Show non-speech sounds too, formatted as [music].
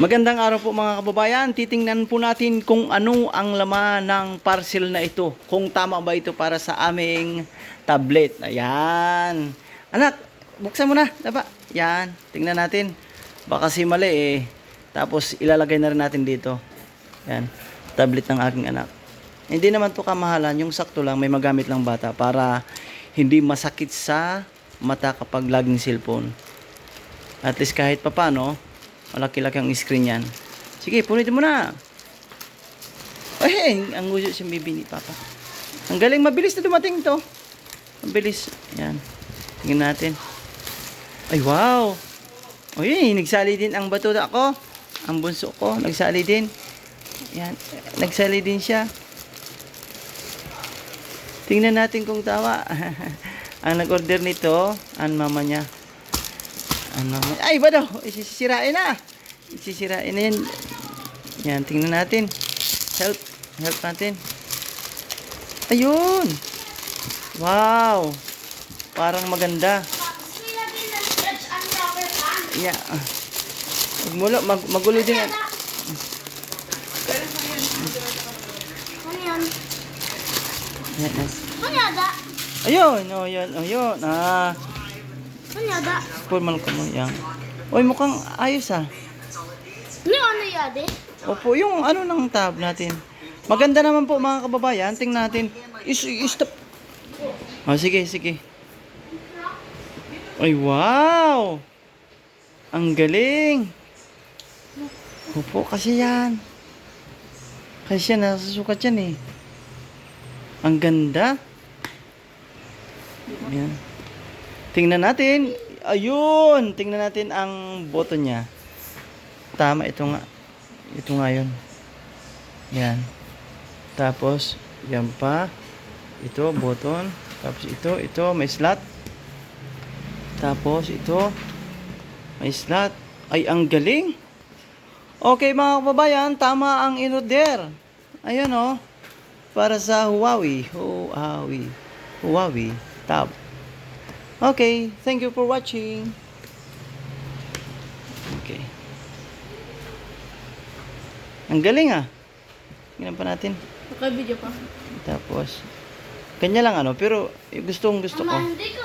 Magandang araw po mga kababayan. Titingnan po natin kung ano ang laman ng parcel na ito. Kung tama ba ito para sa aming tablet. Ayan. Anak, buksan mo na. Diba? Yan. Tingnan natin. Baka si mali eh. Tapos ilalagay na rin natin dito. Yan. Tablet ng aking anak. Hindi naman to kamahalan. Yung sakto lang, may magamit lang bata para hindi masakit sa mata kapag laging cellphone. At least kahit papano, malaki-laki ang screen yan. Sige, punitin mo na. Ay, ang gusto si baby ni Papa. Ang galing, mabilis na dumating to. Mabilis. Yan. Tingnan natin. Ay, wow. Uy, nagsali din ang bato ako. Ang bunso ko, nagsali din. Yan, nagsali din siya. Tingnan natin kung tawa. [laughs] ang nag-order nito, ang mama niya. Ano? Ay, ba daw? Isisirain na. Isisirain na yan. Yan, tingnan natin. Help. Help natin. Ayun. Wow. Parang maganda. Yeah. Magmulo, mag, magulo din. yada? Ayun, oh, yun, oh, yun. Ah, Yada? formal ko mo yan. Uy, mukhang ayos ah. Ano ano yade? Opo, yung ano ng tab natin. Maganda naman po mga kababayan. Tingnan natin. Is, is stop. Oh, sige, sige. Ay, wow! Ang galing! Opo, kasi yan. Kasi yan, nasusukat yan eh. Ang ganda. Yan. Tingnan natin. Ayun! Tingnan natin ang boto niya. Tama, ito nga. Ito nga yun. Yan. Tapos, yan pa. Ito, button. Tapos ito, ito, may slot. Tapos ito, may slot. Ay, ang galing. Okay mga kababayan, tama ang inorder. Ayan oh. Para sa Huawei. Huawei. Huawei tab. Okay, thank you for watching. Okay. Ang galing ah. Tingnan pa natin. Naka-video pa. Tapos, kanya lang ano, pero gustong gusto ko. Ama, hindi ko